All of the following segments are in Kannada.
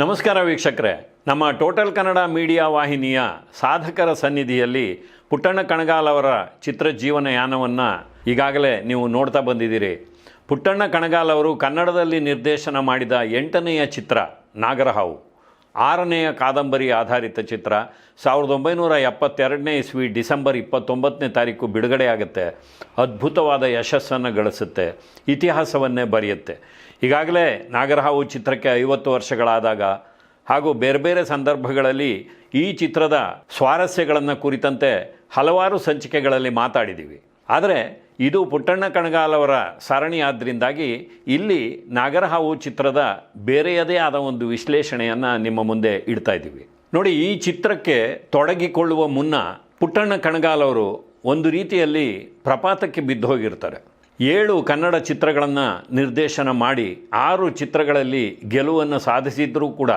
ನಮಸ್ಕಾರ ವೀಕ್ಷಕರೇ. ನಮ್ಮ ಟೋಟಲ್ ಕನ್ನಡ ಮೀಡಿಯಾ ವಾಹಿನಿಯ ಸಾಧಕರ ಸನ್ನಿಧಿಯಲ್ಲಿ ಪುಟ್ಟಣ್ಣ ಕಣಗಾಲ್ ಅವರ ಚಿತ್ರ ಜೀವನ ಯಾನವನ್ನು ಈಗಾಗಲೇ ನೀವು ನೋಡ್ತಾ ಬಂದಿದ್ದೀರಿ. ಪುಟ್ಟಣ್ಣ ಕಣಗಾಲ್ ಅವರು ಕನ್ನಡದಲ್ಲಿ ನಿರ್ದೇಶನ ಮಾಡಿದ ಎಂಟನೆಯ ಚಿತ್ರ ನಾಗರಹಾವು. ಆರನೆಯ ಕಾದಂಬರಿ ಆಧಾರಿತ ಚಿತ್ರ. ಸಾವಿರದ ಒಂಬೈನೂರ ಎಪ್ಪತ್ತೆರಡನೇ ಇಸ್ವಿ ಡಿಸೆಂಬರ್ ಇಪ್ಪತ್ತೊಂಬತ್ತನೇ ತಾರೀಕು ಬಿಡುಗಡೆಯಾಗುತ್ತೆ. ಅದ್ಭುತವಾದ ಯಶಸ್ಸನ್ನು ಗಳಿಸುತ್ತೆ. ಇತಿಹಾಸವನ್ನೇ ಬರೆಯುತ್ತೆ. ಈಗಾಗಲೇ ನಾಗರಹಾವು ಚಿತ್ರಕ್ಕೆ ಐವತ್ತು ವರ್ಷಗಳಾದಾಗ ಹಾಗೂ ಬೇರೆ ಬೇರೆ ಸಂದರ್ಭಗಳಲ್ಲಿ ಈ ಚಿತ್ರದ ಸ್ವಾರಸ್ಯಗಳನ್ನು ಕುರಿತಂತೆ ಹಲವಾರು ಸಂಚಿಕೆಗಳಲ್ಲಿ ಮಾತಾಡಿದ್ದೀವಿ. ಆದರೆ ಇದು ಪುಟ್ಟಣ್ಣ ಕಣಗಾಲ್ ಅವರ ಸರಣಿ ಆದ್ದರಿಂದಾಗಿ ಇಲ್ಲಿ ನಾಗರಹಾವು ಚಿತ್ರದ ಬೇರೆಯದೇ ಆದ ಒಂದು ವಿಶ್ಲೇಷಣೆಯನ್ನು ನಿಮ್ಮ ಮುಂದೆ ಇಡ್ತಾ ಇದ್ದೀವಿ. ನೋಡಿ, ಈ ಚಿತ್ರಕ್ಕೆ ತೊಡಗಿಕೊಳ್ಳುವ ಮುನ್ನ ಪುಟ್ಟಣ್ಣ ಕಣಗಾಲ್ ಅವರು ಒಂದು ರೀತಿಯಲ್ಲಿ ಪ್ರಪಾತಕ್ಕೆ ಬಿದ್ದು ಹೋಗಿರ್ತಾರೆ. ಏಳು ಕನ್ನಡ ಚಿತ್ರಗಳನ್ನು ನಿರ್ದೇಶನ ಮಾಡಿ ಆರು ಚಿತ್ರಗಳಲ್ಲಿ ಗೆಲುವನ್ನು ಸಾಧಿಸಿದ್ರೂ ಕೂಡ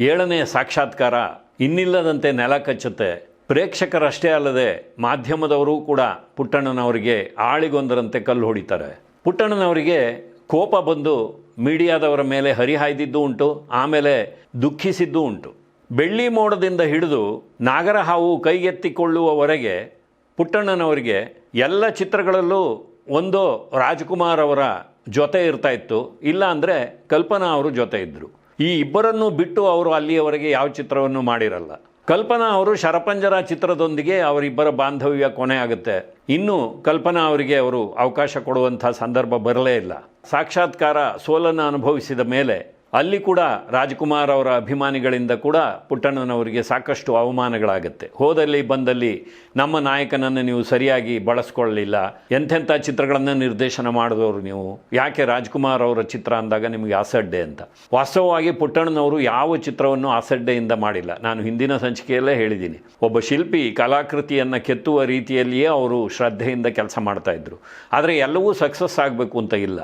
ಏಳನೆಯ ಸಾಕ್ಷಾತ್ಕಾರ ಇನ್ನಿಲ್ಲದಂತೆ ನೆಲ ಕಚ್ಚುತ್ತೆ. ಪ್ರೇಕ್ಷಕರಷ್ಟೇ ಅಲ್ಲದೆ ಮಾಧ್ಯಮದವರು ಕೂಡ ಪುಟ್ಟಣ್ಣನವರಿಗೆ ಆಳಿಗೊಂದರಂತೆ ಕಲ್ಲು ಹೊಡಿತಾರೆ. ಪುಟ್ಟಣ್ಣನವರಿಗೆ ಕೋಪ ಬಂದು ಮೀಡಿಯಾದವರ ಮೇಲೆ ಹರಿಹಾಯ್ದಿದ್ದು ಉಂಟು, ಆಮೇಲೆ ದುಃಖಿಸಿದ್ದು ಉಂಟು. ಬೆಳ್ಳಿ ಮೋಡದಿಂದ ಹಿಡಿದು ನಾಗರಹಾವು ಕೈಗೆತ್ತಿಕೊಳ್ಳುವವರೆಗೆ ಪುಟ್ಟಣ್ಣನವರಿಗೆ ಎಲ್ಲ ಚಿತ್ರಗಳಲ್ಲೂ ಒಂದು ರಾಜ್ಕುಮಾರ್ ಅವರ ಜೊತೆ ಇರ್ತಾ ಇತ್ತು. ಇಲ್ಲ ಅಂದರೆ ಕಲ್ಪನಾ ಅವರು ಜೊತೆ ಇದ್ದರು ಈ ಇಬ್ಬರನ್ನು ಬಿಟ್ಟು ಅವರು ಅಲ್ಲಿಯವರೆಗೆ ಯಾವ ಚಿತ್ರವನ್ನು ಮಾಡಿರಲ್ಲ. ಕಲ್ಪನಾ ಅವರು ಶರಪಂಜರ ಚಿತ್ರದೊಂದಿಗೆ ಅವರಿಬ್ಬರ ಬಾಂಧವ್ಯ ಕೊನೆ ಆಗುತ್ತೆ. ಇನ್ನು ಕಲ್ಪನಾ ಅವರಿಗೆ ಅವರು ಅವಕಾಶ ಕೊಡುವಂಥ ಸಂದರ್ಭ ಬರಲೇ ಇಲ್ಲ. ಸಾಕ್ಷಾತ್ಕಾರ ಸೋಲನ್ನು ಅನುಭವಿಸಿದ ಮೇಲೆ ಅಲ್ಲಿ ಕೂಡ ರಾಜ್ಕುಮಾರ್ ಅವರ ಅಭಿಮಾನಿಗಳಿಂದ ಕೂಡ ಪುಟ್ಟಣ್ಣನವರಿಗೆ ಸಾಕಷ್ಟು ಅವಮಾನಗಳಾಗುತ್ತೆ. ಹೋದಲ್ಲಿ ಬಂದಲ್ಲಿ ನಮ್ಮ ನಾಯಕನನ್ನು ನೀವು ಸರಿಯಾಗಿ ಬಳಸ್ಕೊಳ್ಳಲಿಲ್ಲ ಎಂಥೆಂಥ ಚಿತ್ರಗಳನ್ನು ನಿರ್ದೇಶನ ಮಾಡಿದವರು ನೀವು. ಯಾಕೆ ರಾಜ್ಕುಮಾರ್ ಅವರ ಚಿತ್ರ ಅಂದಾಗ ನಿಮಗೆ ಅಸಡ್ಡೆ ಅಂತ. ವಾಸ್ತವವಾಗಿ ಪುಟ್ಟಣ್ಣನವರು ಯಾವ ಚಿತ್ರವನ್ನು ಅಸಡ್ಡೆಯಿಂದ ಮಾಡಿಲ್ಲ. ನಾನು ಹಿಂದಿನ ಸಂಚಿಕೆಯಲ್ಲೇ ಹೇಳಿದ್ದೀನಿ. ಒಬ್ಬ ಶಿಲ್ಪಿ ಕಲಾಕೃತಿಯನ್ನು ಕೆತ್ತುವ ರೀತಿಯಲ್ಲಿಯೇ ಅವರು ಶ್ರದ್ಧೆಯಿಂದ ಕೆಲಸ ಮಾಡ್ತಾಯಿದ್ರು ಆದರೆ ಎಲ್ಲವೂ ಸಕ್ಸಸ್ ಆಗಬೇಕು ಅಂತ ಇಲ್ಲ.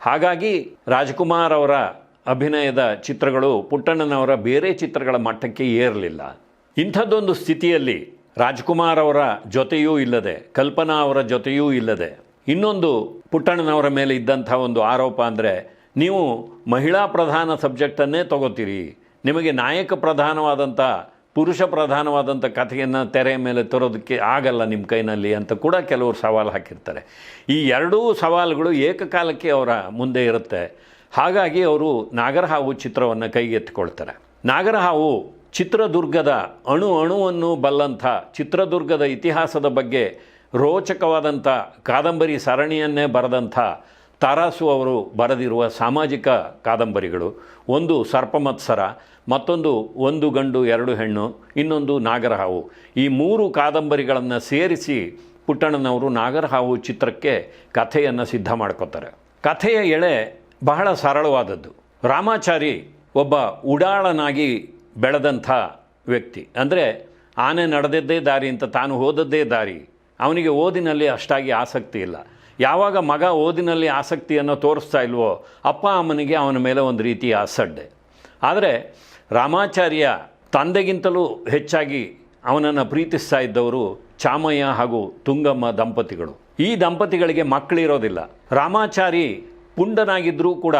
ಹಾಗಾಗಿ ರಾಜ್ಕುಮಾರ್ ಅವರ ಅಭಿನಯದ ಚಿತ್ರಗಳು ಪುಟ್ಟಣ್ಣನವರ ಬೇರೆ ಚಿತ್ರಗಳ ಮಟ್ಟಕ್ಕೆ ಏರಲಿಲ್ಲ. ಇಂಥದ್ದೊಂದು ಸ್ಥಿತಿಯಲ್ಲಿ ರಾಜ್ಕುಮಾರ್ ಅವರ ಜೊತೆಯೂ ಇಲ್ಲದೆ, ಕಲ್ಪನಾ ಅವರ ಜೊತೆಯೂ ಇಲ್ಲದೆ, ಇನ್ನೊಂದು ಪುಟ್ಟಣ್ಣನವರ ಮೇಲೆ ಇದ್ದಂಥ ಒಂದು ಆರೋಪ ಅಂದರೆ, ನೀವು ಮಹಿಳಾ ಪ್ರಧಾನ ಸಬ್ಜೆಕ್ಟನ್ನೇ ತಗೋತೀರಿ. ನಿಮಗೆ ನಾಯಕ ಪ್ರಧಾನವಾದಂಥ, ಪುರುಷ ಪ್ರಧಾನವಾದಂಥ ಕಥೆಯನ್ನು ತೆರೆಯ ಮೇಲೆ ತರೋದಕ್ಕೆ ಆಗಲ್ಲ ನಿಮ್ಮ ಕೈನಲ್ಲಿ ಅಂತ ಕೂಡ ಕೆಲವರು ಸವಾಲು ಹಾಕಿರ್ತಾರೆ. ಈ ಎರಡೂ ಸವಾಲುಗಳು ಏಕಕಾಲಕ್ಕೆ ಅವರ ಮುಂದೆ ಇರುತ್ತೆ. ಹಾಗಾಗಿ ಅವರು ನಾಗರಹಾವು ಚಿತ್ರವನ್ನು ಕೈಗೆತ್ತಿಕೊಳ್ತಾರೆ. ನಾಗರಹಾವು ಚಿತ್ರದುರ್ಗದ ಅಣು ಅಣುವನ್ನು ಬಲ್ಲಂಥ ಚಿತ್ರದುರ್ಗದ ಇತಿಹಾಸದ ಬಗ್ಗೆ ರೋಚಕವಾದಂಥ ಕಾದಂಬರಿ ಸರಣಿಯನ್ನೇ ಬರೆದಂಥ ತಾರಾಸು ಅವರು ಬರೆದಿರುವ ಸಾಮಾಜಿಕ ಕಾದಂಬರಿಗಳು, ಒಂದು ಸರ್ಪಮತ್ಸರ, ಮತ್ತೊಂದು ಒಂದು ಗಂಡು ಎರಡು ಹೆಣ್ಣು, ಇನ್ನೊಂದು ನಾಗರಹಾವು. ಈ ಮೂರು ಕಾದಂಬರಿಗಳನ್ನು ಸೇರಿಸಿ ಪುಟ್ಟಣ್ಣನವರು ನಾಗರಹಾವು ಚಿತ್ರಕ್ಕೆ ಕಥೆಯನ್ನು ಸಿದ್ಧ ಮಾಡ್ಕೋತಾರೆ. ಕಥೆಯ ಎಳೆ ಬಹಳ ಸರಳವಾದದ್ದು. ರಾಮಾಚಾರಿ ಒಬ್ಬ ಉಡಾಳನಾಗಿ ಬೆಳೆದಂಥ ವ್ಯಕ್ತಿ. ಅಂದರೆ ಆನೆ ನಡೆದದ್ದೇ ದಾರಿ ಅಂತ ತಾನು ಓದದ್ದೇ ದಾರಿ. ಅವನಿಗೆ ಓದಿನಲ್ಲಿ ಅಷ್ಟಾಗಿ ಆಸಕ್ತಿ ಇಲ್ಲ. ಯಾವಾಗ ಮಗ ಓದಿನಲ್ಲಿ ಆಸಕ್ತಿಯನ್ನು ತೋರಿಸ್ತಾ ಇಲ್ವೋ, ಅಪ್ಪ ಅಮ್ಮನಿಗೆ ಅವನ ಮೇಲೆ ಒಂದು ರೀತಿಯ ಅಸಡ್ಡೆ. ಆದರೆ ರಾಮಾಚಾರ್ಯ ತಂದೆಗಿಂತಲೂ ಹೆಚ್ಚಾಗಿ ಅವನನ್ನು ಪ್ರೀತಿಸ್ತಾ ಇದ್ದವರು ಚಾಮಯ್ಯ ಹಾಗೂ ತುಂಗಮ್ಮ ದಂಪತಿಗಳು. ಈ ದಂಪತಿಗಳಿಗೆ ಮಕ್ಕಳಿರೋದಿಲ್ಲ. ರಾಮಾಚಾರಿ ಪುಂಡನಾಗಿದ್ದರೂ ಕೂಡ,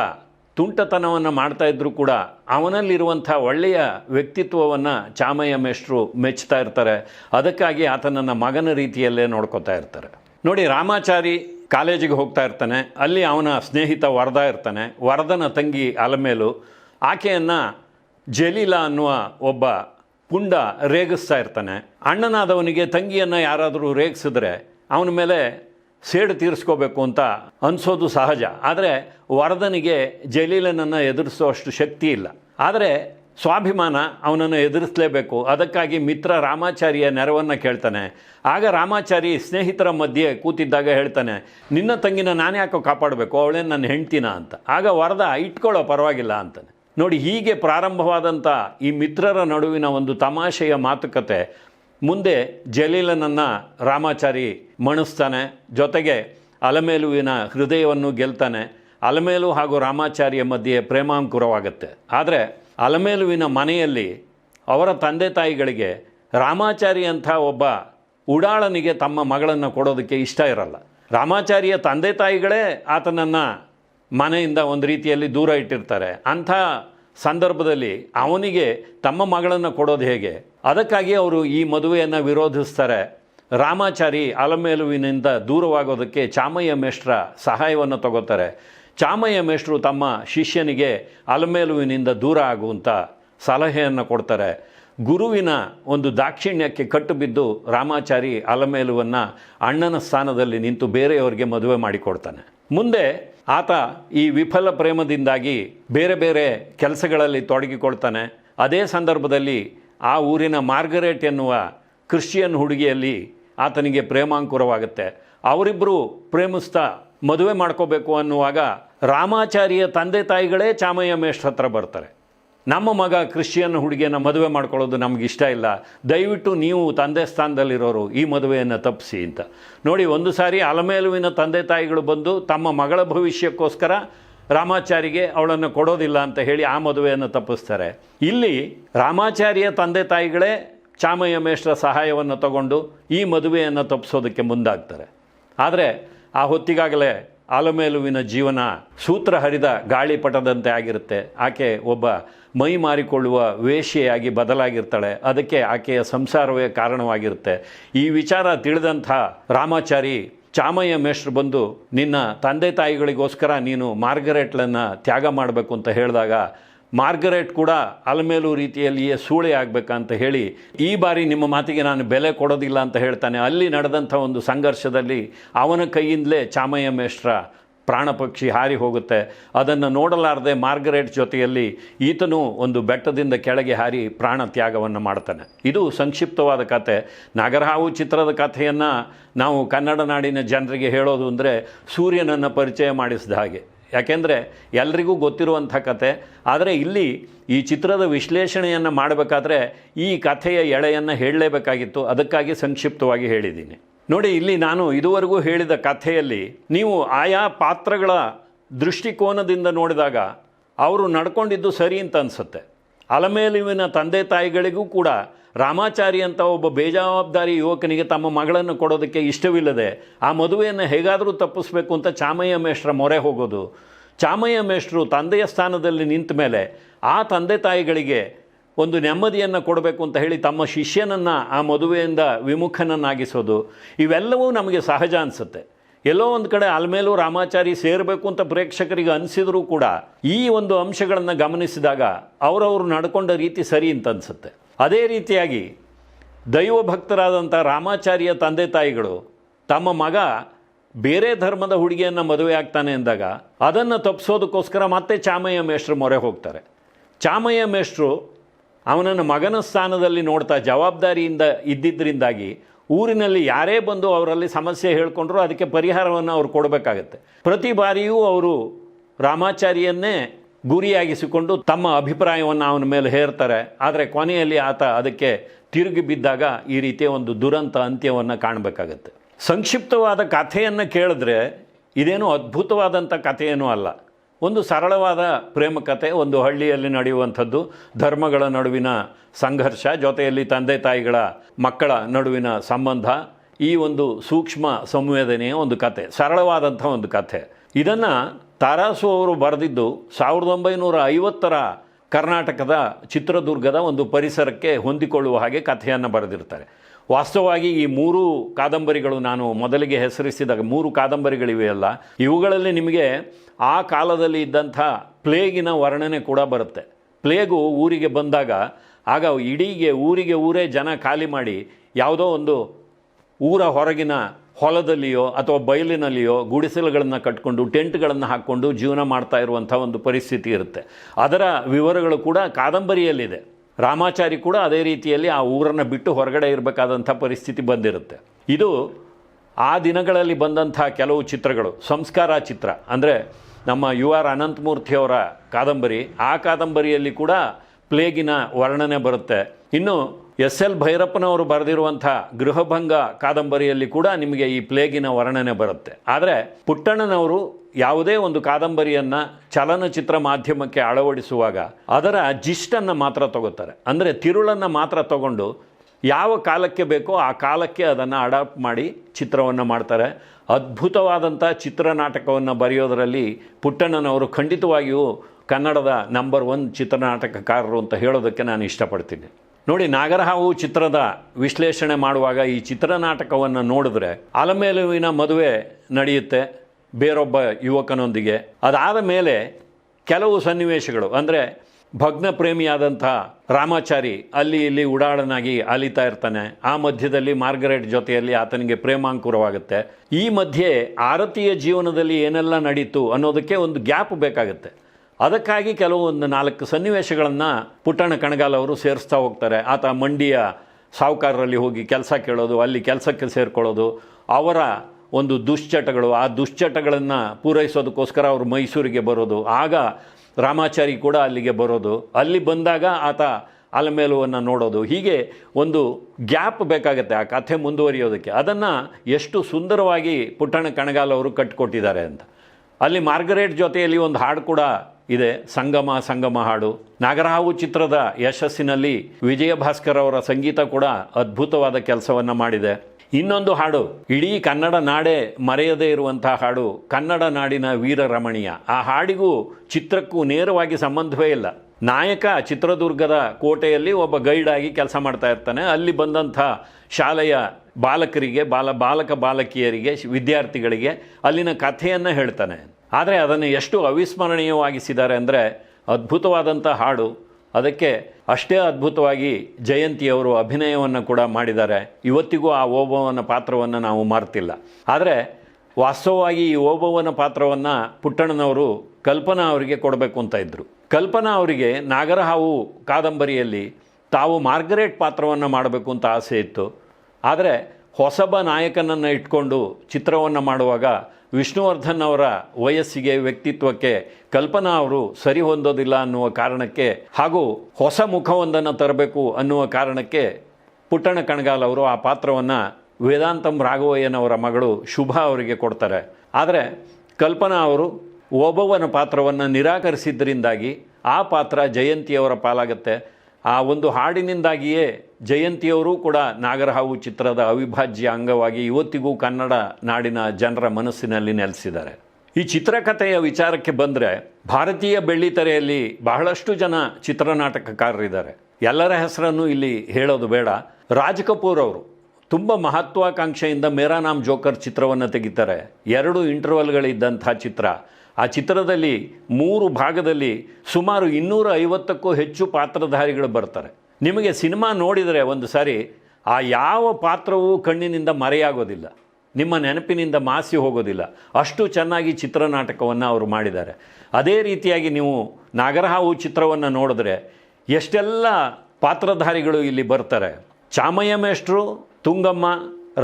ತುಂಟತನವನ್ನು ಮಾಡ್ತಾ ಇದ್ದರೂ ಕೂಡ, ಅವನಲ್ಲಿರುವಂಥ ಒಳ್ಳೆಯ ವ್ಯಕ್ತಿತ್ವವನ್ನು ಚಾಮಯ್ಯ ಮೇಷ್ಟ್ರು ಮೆಚ್ತಾ ಇರ್ತಾರೆ. ಅದಕ್ಕಾಗಿ ಆತನನ್ನು ಮಗನ ರೀತಿಯಲ್ಲೇ ನೋಡ್ಕೋತಾ ಇರ್ತಾರೆ. ನೋಡಿ, ರಾಮಾಚಾರಿ ಕಾಲೇಜಿಗೆ ಹೋಗ್ತಾ ಇರ್ತಾನೆ. ಅಲ್ಲಿ ಅವನ ಸ್ನೇಹಿತ ವರದ ಇರ್ತಾನೆ. ವರದನ ತಂಗಿ ಅಲಮೇಲು, ಆಕೆಯನ್ನು ಜಲೀಲ ಅನ್ನುವ ಒಬ್ಬ ಪುಂಡ ರೇಗಿಸ್ತಾ ಇರ್ತಾನೆ. ಅಣ್ಣನಾದವನಿಗೆ ತಂಗಿಯನ್ನು ಯಾರಾದರೂ ರೇಗಿಸಿದ್ರೆ, ಅವನ ಮೇಲೆ ಸೇಡು ತೀರಿಸ್ಕೋಬೇಕು ಅಂತ ಅನಿಸೋದು ಸಹಜ. ಆದರೆ ವರದನಿಗೆ ಜಲೀಲನನ್ನು ಎದುರಿಸುವಷ್ಟು ಶಕ್ತಿ ಇಲ್ಲ. ಆದರೆ ಸ್ವಾಭಿಮಾನ ಅವನನ್ನು ಎದುರಿಸಲೇಬೇಕು. ಅದಕ್ಕಾಗಿ ಮಿತ್ರ ರಾಮಾಚಾರಿಯ ನೆರವನ್ನು ಕೇಳ್ತಾನೆ. ಆಗ ರಾಮಾಚಾರಿ ಸ್ನೇಹಿತರ ಮಧ್ಯೆ ಕೂತಿದ್ದಾಗ ಹೇಳ್ತಾನೆ, ನಿನ್ನ ತಂಗಿನ ನಾನು ಯಾಕೋ ಕಾಪಾಡಬೇಕು? ಅವಳೇನು ನನ್ನ ಹೆಂಡ್ತಿನ ಅಂತ. ಆಗ ವರದ, ಇಟ್ಕೊಳ್ಳೋ, ಪರವಾಗಿಲ್ಲ, ಅಂತಾನೆ. ನೋಡಿ, ಹೀಗೆ ಪ್ರಾರಂಭವಾದಂಥ ಈ ಮಿತ್ರರ ನಡುವಿನ ಒಂದು ತಮಾಷೆಯ ಮಾತುಕತೆ ಮುಂದೆ ಜಲೀಲನನ್ನು ರಾಮಾಚಾರಿ ಮಣಿಸ್ತಾನೆ. ಜೊತೆಗೆ ಅಲಮೇಲುವಿನ ಹೃದಯವನ್ನು ಗೆಲ್ತಾನೆ. ಅಲಮೇಲು ಹಾಗೂ ರಾಮಾಚಾರಿಯ ಮಧ್ಯೆ ಪ್ರೇಮಾಂಕುರವಾಗುತ್ತೆ. ಆದರೆ ಅಲಮೇಲುವಿನ ಮನೆಯಲ್ಲಿ ಅವರ ತಂದೆ ತಾಯಿಗಳಿಗೆ ರಾಮಾಚಾರಿ ಅಂಥ ಒಬ್ಬ ಉಡಾಳನಿಗೆ ತಮ್ಮ ಮಗಳನ್ನು ಕೊಡೋದಕ್ಕೆ ಇಷ್ಟ ಇರಲ್ಲ. ರಾಮಾಚಾರಿಯ ತಂದೆ ತಾಯಿಗಳೇ ಆತನನ್ನು ಮನೆಯಿಂದ ಒಂದು ರೀತಿಯಲ್ಲಿ ದೂರ ಇಟ್ಟಿರ್ತಾರೆ. ಅಂಥ ಸಂದರ್ಭದಲ್ಲಿ ಅವನಿಗೆ ತಮ್ಮ ಮಗಳನ್ನು ಕೊಡೋದು ಹೇಗೆ? ಅದಕ್ಕಾಗಿ ಅವರು ಈ ಮದುವೆಯನ್ನು ವಿರೋಧಿಸ್ತಾರೆ. ರಾಮಾಚಾರಿ ಅಲಮೇಲುವಿನಿಂದ ದೂರವಾಗೋದಕ್ಕೆ ಚಾಮಯ್ಯ ಮೇಷ್ಟ್ರ ಸಹಾಯವನ್ನು ತಗೋತಾರೆ. ಚಾಮಯ್ಯ ಮೇಷ್ಟ್ರು ತಮ್ಮ ಶಿಷ್ಯನಿಗೆ ಅಲಮೇಲುವಿನಿಂದ ದೂರ ಆಗುವಂಥ ಸಲಹೆಯನ್ನು ಕೊಡ್ತಾರೆ. ಗುರುವಿನ ಒಂದು ದಾಕ್ಷಿಣ್ಯಕ್ಕೆ ಕಟ್ಟು ಬಿದ್ದು ರಾಮಾಚಾರಿ ಅಲಮೇಲುವನ್ನು ಅಣ್ಣನ ಸ್ಥಾನದಲ್ಲಿ ನಿಂತು ಬೇರೆಯವರಿಗೆ ಮದುವೆ ಮಾಡಿಕೊಡ್ತಾನೆ. ಮುಂದೆ ಆತ ಈ ವಿಫಲ ಪ್ರೇಮದಿಂದಾಗಿ ಬೇರೆ ಬೇರೆ ಕೆಲಸಗಳಲ್ಲಿ ತೊಡಗಿಕೊಳ್ತಾನೆ. ಅದೇ ಸಂದರ್ಭದಲ್ಲಿ ಆ ಊರಿನ ಮಾರ್ಗರೇಟ್ ಎನ್ನುವ ಕ್ರಿಶ್ಚಿಯನ್ ಹುಡುಗಿಯಲ್ಲಿ ಆತನಿಗೆ ಪ್ರೇಮಾಂಕುರವಾಗುತ್ತೆ. ಅವರಿಬ್ಬರು ಪ್ರೇಮಿಸ್ತಾ ಮದುವೆ ಮಾಡ್ಕೋಬೇಕು ಅನ್ನುವಾಗ ರಾಮಾಚಾರಿಯ ತಂದೆ ತಾಯಿಗಳೇ ಚಾಮಯ್ಯ ಮೇಷ್ಟ್ರ ಹತ್ರ ಬರ್ತಾರೆ. ನಮ್ಮ ಮಗ ಕ್ರಿಶ್ಚಿಯನ್ ಹುಡುಗಿಯನ್ನ ಮದುವೆ ಮಾಡ್ಕೊಳ್ಳೋದು ನಮ್ಗೆ ಇಷ್ಟ ಇಲ್ಲ. ದಯವಿಟ್ಟು ನೀವು ತಂದೆ ಸ್ಥಾನದಲ್ಲಿರೋರು ಈ ಮದುವೆಯನ್ನು ತಪ್ಪಿಸಿ ಅಂತ. ನೋಡಿ, ಒಂದು ಸಾರಿ ಅಲಮೇಲುವಿನ ತಂದೆ ತಾಯಿಗಳು ಬಂದು ತಮ್ಮ ಮಗಳ ಭವಿಷ್ಯಕ್ಕೋಸ್ಕರ ರಾಮಾಚಾರಿಗೆ ಅವಳನ್ನು ಕೊಡೋದಿಲ್ಲ ಅಂತ ಹೇಳಿ ಆ ಮದುವೆಯನ್ನು ತಪ್ಪಿಸ್ತಾರೆ. ಇಲ್ಲಿ ರಾಮಾಚಾರಿಯ ತಂದೆ ತಾಯಿಗಳೇ ಚಾಮಯ್ಯ ಮೇಷ್ಟ್ರ ಸಹಾಯವನ್ನು ತಗೊಂಡು ಈ ಮದುವೆಯನ್ನು ತಪ್ಪಿಸೋದಕ್ಕೆ ಮುಂದಾಗ್ತಾರೆ. ಆದರೆ ಆ ಹೊತ್ತಿಗಾಗಲೇ ಆಲಮೇಲುವಿನ ಜೀವನ ಸೂತ್ರ ಹರಿದ ಗಾಳಿಪಟದಂತೆ ಆಗಿರುತ್ತೆ. ಆಕೆ ಒಬ್ಬ ಮೈ ಮಾರಿಕೊಳ್ಳುವ ವೇಶ್ಯೆಯಾಗಿ ಬದಲಾಗಿರ್ತಾಳೆ. ಅದಕ್ಕೆ ಆಕೆಯ ಸಂಸಾರವೇ ಕಾರಣವಾಗಿರುತ್ತೆ. ಈ ವಿಚಾರ ತಿಳಿದಂಥ ರಾಮಾಚಾರಿ ಚಾಮಯ್ಯ ಮೇಷ್ಟ್ರು ಬಂದು, ನಿನ್ನ ತಂದೆ ತಾಯಿಗಳಿಗೋಸ್ಕರ ನೀನು ಮಾರ್ಗರೇಟ್ಲನ್ನು ತ್ಯಾಗ ಮಾಡಬೇಕು ಅಂತ ಹೇಳಿದಾಗ, ಮಾರ್ಗರೇಟ್ ಕೂಡ ಅಲಮೇಲು ರೀತಿಯಲ್ಲಿಯೇ ಸೂಳೆ ಆಗಬೇಕಂತ ಹೇಳಿ, ಈ ಬಾರಿ ನಿಮ್ಮ ಮಾತಿಗೆ ನಾನು ಬೆಲೆ ಕೊಡೋದಿಲ್ಲ ಅಂತ ಹೇಳ್ತಾನೆ. ಅಲ್ಲಿ ನಡೆದಂಥ ಒಂದು ಸಂಘರ್ಷದಲ್ಲಿ ಅವನ ಕೈಯಿಂದಲೇ ಚಾಮಯ್ಯ ಮೇಷ್ಟ್ರ ಪ್ರಾಣ ಪಕ್ಷಿ ಹಾರಿ ಹೋಗುತ್ತೆ. ಅದನ್ನು ನೋಡಲಾರದೆ ಮಾರ್ಗರೇಟ್ ಜೊತೆಯಲ್ಲಿ ಈತನು ಒಂದು ಬೆಟ್ಟದಿಂದ ಕೆಳಗೆ ಹಾರಿ ಪ್ರಾಣ ತ್ಯಾಗವನ್ನು ಮಾಡ್ತಾನೆ. ಇದು ಸಂಕ್ಷಿಪ್ತವಾದ ಕತೆ. ನಾಗರಹಾವು ಚಿತ್ರದ ಕಥೆಯನ್ನು ನಾವು ಕನ್ನಡ ನಾಡಿನ ಜನರಿಗೆ ಹೇಳೋದು ಅಂದರೆ ಸೂರ್ಯನನ್ನು ಪರಿಚಯ ಮಾಡಿಸಿದ ಹಾಗೆ. ಯಾಕೆಂದರೆ ಎಲ್ರಿಗೂ ಗೊತ್ತಿರುವಂಥ ಕತೆ. ಆದರೆ ಇಲ್ಲಿ ಈ ಚಿತ್ರದ ವಿಶ್ಲೇಷಣೆಯನ್ನು ಮಾಡಬೇಕಾದ್ರೆ ಈ ಕಥೆಯ ಎಳೆಯನ್ನು ಹೇಳಲೇಬೇಕಾಗಿತ್ತು. ಅದಕ್ಕಾಗಿ ಸಂಕ್ಷಿಪ್ತವಾಗಿ ಹೇಳಿದ್ದೀನಿ. ನೋಡಿ, ಇಲ್ಲಿ ನಾನು ಇದುವರೆಗೂ ಹೇಳಿದ ಕಥೆಯಲ್ಲಿ ನೀವು ಆಯಾ ಪಾತ್ರಗಳ ದೃಷ್ಟಿಕೋನದಿಂದ ನೋಡಿದಾಗ ಅವರು ನಡ್ಕೊಂಡಿದ್ದು ಸರಿ ಅಂತ ಅನಿಸುತ್ತೆ. ಅಲಮೇಲುವಿನ ತಂದೆ ತಾಯಿಗಳಿಗೂ ಕೂಡ ರಾಮಾಚಾರಿ ಅಂತ ಒಬ್ಬ ಬೇಜವಾಬ್ದಾರಿ ಯುವಕನಿಗೆ ತಮ್ಮ ಮಗಳನ್ನು ಕೊಡೋದಕ್ಕೆ ಇಷ್ಟವಿಲ್ಲದೆ ಆ ಮದುವೆಯನ್ನು ಹೇಗಾದರೂ ತಪ್ಪಿಸ್ಬೇಕು ಅಂತ ಚಾಮಯ್ಯ ಮೇಷ್ಟ್ರ ಮೊರೆ ಹೋಗೋದು. ಚಾಮಯ್ಯ ಮೇಷ್ಟ್ರು ತಂದೆಯ ಸ್ಥಾನದಲ್ಲಿ ನಿಂತ ಮೇಲೆ ಆ ತಂದೆ ತಾಯಿಗಳಿಗೆ ಒಂದು ನೆಮ್ಮದಿಯನ್ನು ಕೊಡಬೇಕು ಅಂತ ಹೇಳಿ ತಮ್ಮ ಶಿಷ್ಯನನ್ನು ಆ ಮದುವೆಯಿಂದ ವಿಮುಖನನ್ನಾಗಿಸೋದು, ಇವೆಲ್ಲವೂ ನಮಗೆ ಸಹಜ ಅನಿಸುತ್ತೆ. ಎಲ್ಲೋ ಒಂದು ಕಡೆ ಅಲ್ಮೇಲೂ ರಾಮಾಚಾರಿ ಸೇರಬೇಕು ಅಂತ ಪ್ರೇಕ್ಷಕರಿಗೆ ಅನಿಸಿದರೂ ಕೂಡ ಈ ಒಂದು ಅಂಶಗಳನ್ನು ಗಮನಿಸಿದಾಗ ಅವರವರು ನಡ್ಕೊಂಡ ರೀತಿ ಸರಿ ಅಂತ ಅನಿಸುತ್ತೆ. ಅದೇ ರೀತಿಯಾಗಿ ದೈವ ಭಕ್ತರಾದಂಥ ರಾಮಾಚಾರ್ಯ ತಂದೆ ತಾಯಿಗಳು ತಮ್ಮ ಮಗ ಬೇರೆ ಧರ್ಮದ ಹುಡುಗಿಯನ್ನು ಮದುವೆ ಆಗ್ತಾನೆ ಅಂದಾಗ ಅದನ್ನು ತಪ್ಪಿಸೋದಕ್ಕೋಸ್ಕರ ಮತ್ತೆ ಚಾಮಯ್ಯ ಮೇಷ್ಟ್ರು ಮೊರೆ ಹೋಗ್ತಾರೆ. ಚಾಮಯ್ಯ ಮೇಷ್ಟ್ರು ಅವನನ್ನು ಮಗನ ಸ್ಥಾನದಲ್ಲಿ ನೋಡ್ತಾ ಜವಾಬ್ದಾರಿಯಿಂದ ಇದ್ದಿದ್ದರಿಂದಾಗಿ ಊರಿನಲ್ಲಿ ಯಾರೇ ಬಂದು ಅವರಲ್ಲಿ ಸಮಸ್ಯೆ ಹೇಳ್ಕೊಂಡ್ರು ಅದಕ್ಕೆ ಪರಿಹಾರವನ್ನು ಅವ್ರು ಕೊಡಬೇಕಾಗತ್ತೆ. ಪ್ರತಿ ಬಾರಿಯೂ ಅವರು ರಾಮಾಚಾರಿಯನ್ನೇ ಗುರಿಯಾಗಿಸಿಕೊಂಡು ತಮ್ಮ ಅಭಿಪ್ರಾಯವನ್ನು ಅವನ ಮೇಲೆ ಹೇರ್ತಾರೆ. ಆದರೆ ಕೊನೆಯಲ್ಲಿ ಆತ ಅದಕ್ಕೆ ತಿರುಗಿ ಬಿದ್ದಾಗ ಈ ರೀತಿಯ ಒಂದು ದುರಂತ ಅಂತ್ಯವನ್ನು ಕಾಣಬೇಕಾಗತ್ತೆ. ಸಂಕ್ಷಿಪ್ತವಾದ ಕಥೆಯನ್ನು ಕೇಳಿದ್ರೆ ಇದೇನು ಅದ್ಭುತವಾದಂಥ ಕಥೆಯೇನೂ ಅಲ್ಲ. ಒಂದು ಸರಳವಾದ ಪ್ರೇಮ ಕಥೆ ಒಂದು ಹಳ್ಳಿಯಲ್ಲಿ ನಡೆಯುವಂಥದ್ದು, ಧರ್ಮಗಳ ನಡುವಿನ ಸಂಘರ್ಷ, ಜೊತೆಯಲ್ಲಿ ತಂದೆ ತಾಯಿಗಳ ಮಕ್ಕಳ ನಡುವಿನ ಸಂಬಂಧ, ಈ ಒಂದು ಸೂಕ್ಷ್ಮ ಸಂವೇದನೆಯ ಒಂದು ಕತೆ, ಸರಳವಾದಂಥ ಒಂದು ಕಥೆ ಇದನ್ನು ತಾರಾಸು ಅವರು ಬರೆದಿದ್ದು ಸಾವಿರದ ಒಂಬೈನೂರ ಐವತ್ತರ ಕರ್ನಾಟಕದ ಚಿತ್ರದುರ್ಗದ ಒಂದು ಪರಿಸರಕ್ಕೆ ಹೊಂದಿಕೊಳ್ಳುವ ಹಾಗೆ ಕಥೆಯನ್ನು ಬರೆದಿರ್ತಾರೆ. ವಾಸ್ತವವಾಗಿ ಈ ಮೂರು ಕಾದಂಬರಿಗಳು ನಾನು ಮೊದಲಿಗೆ ಹೆಸರಿಸಿದಾಗ ಮೂರು ಕಾದಂಬರಿಗಳಿವೆಯಲ್ಲ ಇವುಗಳಲ್ಲಿ ನಿಮಗೆ ಆ ಕಾಲದಲ್ಲಿ ಇದ್ದಂಥ ಪ್ಲೇಗಿನ ವರ್ಣನೆ ಕೂಡ ಬರುತ್ತೆ. ಪ್ಲೇಗು ಊರಿಗೆ ಬಂದಾಗ ಆಗ ಇಡೀಗೆ ಊರಿಗೆ ಊರೇ ಜನ ಖಾಲಿ ಮಾಡಿ ಯಾವುದೋ ಒಂದು ಊರ ಹೊರಗಿನ ಹೊಲದಲ್ಲಿಯೋ ಅಥವಾ ಬಯಲಿನಲ್ಲಿಯೋ ಗುಡಿಸಲುಗಳನ್ನು ಕಟ್ಕೊಂಡು ಟೆಂಟ್ಗಳನ್ನು ಹಾಕ್ಕೊಂಡು ಜೀವನ ಮಾಡ್ತಾ ಇರುವಂಥ ಒಂದು ಪರಿಸ್ಥಿತಿ ಇರುತ್ತೆ. ಅದರ ವಿವರಗಳು ಕೂಡ ಕಾದಂಬರಿಯಲ್ಲಿದೆ. ರಾಮಾಚಾರಿ ಕೂಡ ಅದೇ ರೀತಿಯಲ್ಲಿ ಆ ಊರನ್ನು ಬಿಟ್ಟು ಹೊರಗಡೆ ಇರಬೇಕಾದಂಥ ಪರಿಸ್ಥಿತಿ ಬಂದಿರುತ್ತೆ. ಇದು ಆ ದಿನಗಳಲ್ಲಿ ಬಂದಂಥ ಕೆಲವು ಚಿತ್ರಗಳು, ಸಂಸ್ಕಾರ ಚಿತ್ರ. ಅಂದರೆ ನಮ್ಮ ಯು ಆರ್ ಅನಂತಮೂರ್ತಿಯವರ ಕಾದಂಬರಿ, ಆ ಕಾದಂಬರಿಯಲ್ಲಿ ಕೂಡ ಪ್ಲೇಗಿನ ವರ್ಣನೆ ಬರುತ್ತೆ. ಇನ್ನು ಎಸ್ ಎಲ್ ಭೈರಪ್ಪನವರು ಬರೆದಿರುವಂಥ ಗೃಹಭಂಗ ಕಾದಂಬರಿಯಲ್ಲಿ ಕೂಡ ನಿಮಗೆ ಈ ಪ್ಲೇಗಿನ ವರ್ಣನೆ ಬರುತ್ತೆ. ಆದರೆ ಪುಟ್ಟಣ್ಣನವರು ಯಾವುದೇ ಒಂದು ಕಾದಂಬರಿಯನ್ನು ಚಲನಚಿತ್ರ ಮಾಧ್ಯಮಕ್ಕೆ ಅಳವಡಿಸುವಾಗ ಅದರ ಜಿಸ್ಟನ್ನು ಮಾತ್ರ ತಗೋತಾರೆ. ಅಂದರೆ ತಿರುಳನ್ನು ಮಾತ್ರ ತಗೊಂಡು ಯಾವ ಕಾಲಕ್ಕೆ ಬೇಕೋ ಆ ಕಾಲಕ್ಕೆ ಅದನ್ನು ಅಡಾಪ್ಟ್ ಮಾಡಿ ಚಿತ್ರವನ್ನು ಮಾಡ್ತಾರೆ. ಅದ್ಭುತವಾದಂಥ ಚಿತ್ರನಾಟಕವನ್ನು ಬರೆಯೋದರಲ್ಲಿ ಪುಟ್ಟಣ್ಣನವರು ಖಂಡಿತವಾಗಿಯೂ ಕನ್ನಡದ ನಂಬರ್ ಒನ್ ಚಿತ್ರನಾಟಕಕಾರರು ಅಂತ ಹೇಳೋದಕ್ಕೆ ನಾನು ಇಷ್ಟಪಡ್ತೀನಿ. ನೋಡಿ, ನಾಗರಹಾವು ಚಿತ್ರದ ವಿಶ್ಲೇಷಣೆ ಮಾಡುವಾಗ ಈ ಚಿತ್ರನಾಟಕವನ್ನು ನೋಡಿದ್ರೆ ಅಲಮೇಲುವಿನ ಮದುವೆ ನಡೆಯುತ್ತೆ ಬೇರೊಬ್ಬ ಯುವಕನೊಂದಿಗೆ. ಅದಾದ ಮೇಲೆ ಕೆಲವು ಸನ್ನಿವೇಶಗಳು, ಅಂದರೆ ಭಗ್ನ ಪ್ರೇಮಿಯಾದಂಥ ರಾಮಾಚಾರಿ ಅಲ್ಲಿ ಇಲ್ಲಿ ಉಡಾಳನಾಗಿ ಅಲಿತಾ ಇರ್ತಾನೆ. ಆ ಮಧ್ಯದಲ್ಲಿ ಮಾರ್ಗರೇಟ್ ಜೊತೆಯಲ್ಲಿ ಆತನಿಗೆ ಪ್ರೇಮಾಂಕುರವಾಗುತ್ತೆ. ಈ ಮಧ್ಯೆ ಆರತಿಯ ಜೀವನದಲ್ಲಿ ಏನೆಲ್ಲ ನಡೀತು ಅನ್ನೋದಕ್ಕೆ ಒಂದು ಗ್ಯಾಪ್ ಬೇಕಾಗುತ್ತೆ. ಅದಕ್ಕಾಗಿ ಕೆಲವೊಂದು ನಾಲ್ಕು ಸನ್ನಿವೇಶಗಳನ್ನು ಪುಟ್ಟಣ ಕಣಗಾಲ್ ಅವರು ಸೇರಿಸ್ತಾ ಹೋಗ್ತಾರೆ. ಆತ ಮಂಡಿಯ ಸಾಹುಕಾರರಲ್ಲಿ ಹೋಗಿ ಕೆಲಸ ಕೇಳೋದು, ಅಲ್ಲಿ ಕೆಲಸಕ್ಕೆ ಸೇರ್ಕೊಳ್ಳೋದು, ಅವರ ಒಂದು ದುಶ್ಚಟಗಳು. ಆ ದುಶ್ಚಟಗಳನ್ನು ಪೂರೈಸೋದಕ್ಕೋಸ್ಕರ ಅವರು ಮೈಸೂರಿಗೆ ಬರೋದು. ಆಗ ರಾಮಾಚಾರಿ ಕೂಡ ಅಲ್ಲಿಗೆ ಬರೋದು. ಅಲ್ಲಿ ಬಂದಾಗ ಆತ ಅಲಮೇಲುವನ್ನು ನೋಡೋದು. ಹೀಗೆ ಒಂದು ಗ್ಯಾಪ್ ಬೇಕಾಗುತ್ತೆ ಆ ಕಥೆ ಮುಂದುವರಿಯೋದಕ್ಕೆ. ಅದನ್ನು ಎಷ್ಟು ಸುಂದರವಾಗಿ ಪುಟ್ಟಣ ಕಣಗಾಲ್ ಅವರು ಕಟ್ಟಿಕೊಟ್ಟಿದ್ದಾರೆ ಅಂತ. ಅಲ್ಲಿ ಮಾರ್ಗರೇಟ್ ಜೊತೆಯಲ್ಲಿ ಒಂದು ಹಾಡು ಕೂಡ ಇದೆ ಸಂಗಮ ಸಂಗಮ ಹಾಡು. ನಾಗರಹಾವು ಚಿತ್ರದ ಯಶಸ್ಸಿನಲ್ಲಿ ವಿಜಯ ಭಾಸ್ಕರ್ ಅವರ ಸಂಗೀತ ಕೂಡ ಅದ್ಭುತವಾದ ಕೆಲಸವನ್ನು ಮಾಡಿದೆ. ಇನ್ನೊಂದು ಹಾಡು. ಇಡೀ ಕನ್ನಡ ನಾಡೆ ಮರೆಯದೇ ಇರುವಂತಹ ಹಾಡು. ಕನ್ನಡ ನಾಡಿನ ವೀರರಮಣೀಯ. ಆ ಹಾಡಿಗೂ ಚಿತ್ರಕ್ಕೂ ನೇರವಾಗಿ ಸಂಬಂಧವೇ ಇಲ್ಲ. ನಾಯಕ ಚಿತ್ರದುರ್ಗದ ಕೋಟೆಯಲ್ಲಿ ಒಬ್ಬ ಗೈಡ್ ಆಗಿ ಕೆಲಸ ಮಾಡ್ತಾ ಇರ್ತಾನೆ. ಅಲ್ಲಿ ಬಂದಂಥ ಶಾಲೆಯ ಬಾಲಕರಿಗೆ, ಬಾಲ, ಬಾಲಕ ಬಾಲಕಿಯರಿಗೆ ವಿದ್ಯಾರ್ಥಿಗಳಿಗೆ ಅಲ್ಲಿನ ಕಥೆಯನ್ನು ಹೇಳ್ತಾನೆ. ಆದರೆ ಅದನ್ನು ಎಷ್ಟು ಅವಿಸ್ಮರಣೀಯವಾಗಿಸಿದ್ದಾರೆ ಅಂದರೆ ಅದ್ಭುತವಾದಂಥ ಹಾಡು. ಅದಕ್ಕೆ ಅಷ್ಟೇ ಅದ್ಭುತವಾಗಿ ಜಯಂತಿಯವರು ಅಭಿನಯವನ್ನು ಕೂಡ ಮಾಡಿದ್ದಾರೆ. ಇವತ್ತಿಗೂ ಆ ಓಬವ್ವನ ಪಾತ್ರವನ್ನು ನಾವು ಮಾರ್ತಿಲ್ಲ. ಆದರೆ ವಾಸ್ತವವಾಗಿ ಈ ಓಬವ್ವನ ಪಾತ್ರವನ್ನು ಪುಟ್ಟಣ್ಣನವರು ಕಲ್ಪನಾ ಅವರಿಗೆ ಕೊಡಬೇಕು ಅಂತ ಇದ್ದರು ಕಲ್ಪನಾ ಅವರಿಗೆ ನಾಗರಹಾವು ಕಾದಂಬರಿಯಲ್ಲಿ ತಾವು ಮಾರ್ಗರೇಟ್ ಪಾತ್ರವನ್ನು ಮಾಡಬೇಕು ಅಂತ ಆಸೆ ಇತ್ತು. ಆದರೆ ಹೊಸಬ ನಾಯಕನನ್ನು ಇಟ್ಕೊಂಡು ಚಿತ್ರವನ್ನು ಮಾಡುವಾಗ ವಿಷ್ಣುವರ್ಧನ್ ಅವರ ವಯಸ್ಸಿಗೆ, ವ್ಯಕ್ತಿತ್ವಕ್ಕೆ ಕಲ್ಪನಾ ಅವರು ಸರಿ ಹೊಂದೋದಿಲ್ಲ ಅನ್ನುವ ಕಾರಣಕ್ಕೆ ಹಾಗೂ ಹೊಸ ಮುಖವೊಂದನ್ನು ತರಬೇಕು ಅನ್ನುವ ಕಾರಣಕ್ಕೆ ಪುಟ್ಟಣ ಕಣಗಾಲ್ ಅವರು ಆ ಪಾತ್ರವನ್ನು ವೇದಾಂತಂ ರಾಘವಯ್ಯನವರ ಮಗಳು ಶುಭ ಅವರಿಗೆ ಕೊಡ್ತಾರೆ. ಆದರೆ ಕಲ್ಪನಾ ಅವರು ಒಬ್ಬವನ ಪಾತ್ರವನ್ನು ನಿರಾಕರಿಸಿದ್ದರಿಂದಾಗಿ ಆ ಪಾತ್ರ ಜಯಂತಿಯವರ ಪಾಲಾಗುತ್ತೆ. ಆ ಒಂದು ಹಾಡಿನಿಂದಾಗಿಯೇ ಜಯಂತಿಯವರು ಕೂಡ ನಾಗರಹಾವು ಚಿತ್ರದ ಅವಿಭಾಜ್ಯ ಅಂಗವಾಗಿ ಇವತ್ತಿಗೂ ಕನ್ನಡ ನಾಡಿನ ಜನರ ಮನಸ್ಸಿನಲ್ಲಿ ನೆಲೆಸಿದ್ದಾರೆ. ಈ ಚಿತ್ರಕಥೆಯ ವಿಚಾರಕ್ಕೆ ಬಂದರೆ ಭಾರತೀಯ ಬೆಳ್ಳಿತೆರೆಯಲ್ಲಿ ಬಹಳಷ್ಟು ಜನ ಚಿತ್ರನಾಟಕಕಾರರಿದ್ದಾರೆ. ಎಲ್ಲರ ಹೆಸರನ್ನು ಇಲ್ಲಿ ಹೇಳೋದು ಬೇಡ. ರಾಜ್ ಕಪೂರ್ ಅವರು ತುಂಬ ಮಹತ್ವಾಕಾಂಕ್ಷೆಯಿಂದ ಮೇರಾ ನಾಮ್ ಜೋಕರ್ ಚಿತ್ರವನ್ನು ತೆಗಿತಾರೆ. ಎರಡು ಇಂಟರ್ವಲ್ಗಳಿದ್ದಂಥ ಚಿತ್ರ. ಆ ಚಿತ್ರದಲ್ಲಿ ಮೂರು ಭಾಗದಲ್ಲಿ ಸುಮಾರು ಇನ್ನೂರ ಐವತ್ತಕ್ಕೂ ಹೆಚ್ಚು ಪಾತ್ರಧಾರಿಗಳು ಬರ್ತಾರೆ. ನಿಮಗೆ ಸಿನಿಮಾ ನೋಡಿದರೆ ಒಂದು ಸಾರಿ ಆ ಯಾವ ಪಾತ್ರವೂ ಕಣ್ಣಿನಿಂದ ಮರೆಯಾಗೋದಿಲ್ಲ. ನಿಮ್ಮ ನೆನಪಿನಿಂದ ಮಾಸಿ ಹೋಗೋದಿಲ್ಲ. ಅಷ್ಟು ಚೆನ್ನಾಗಿ ಚಿತ್ರನಾಟಕವನ್ನು ಅವರು ಮಾಡಿದ್ದಾರೆ. ಅದೇ ರೀತಿಯಾಗಿ ನೀವು ನಾಗರಹಾವು ಚಿತ್ರವನ್ನು ನೋಡಿದ್ರೆ ಎಷ್ಟೆಲ್ಲ ಪಾತ್ರಧಾರಿಗಳು ಇಲ್ಲಿ ಬರ್ತಾರೆ. ಚಾಮಯ್ಯ ಮೇಷ್ಟ್ರು, ತುಂಗಮ್ಮ,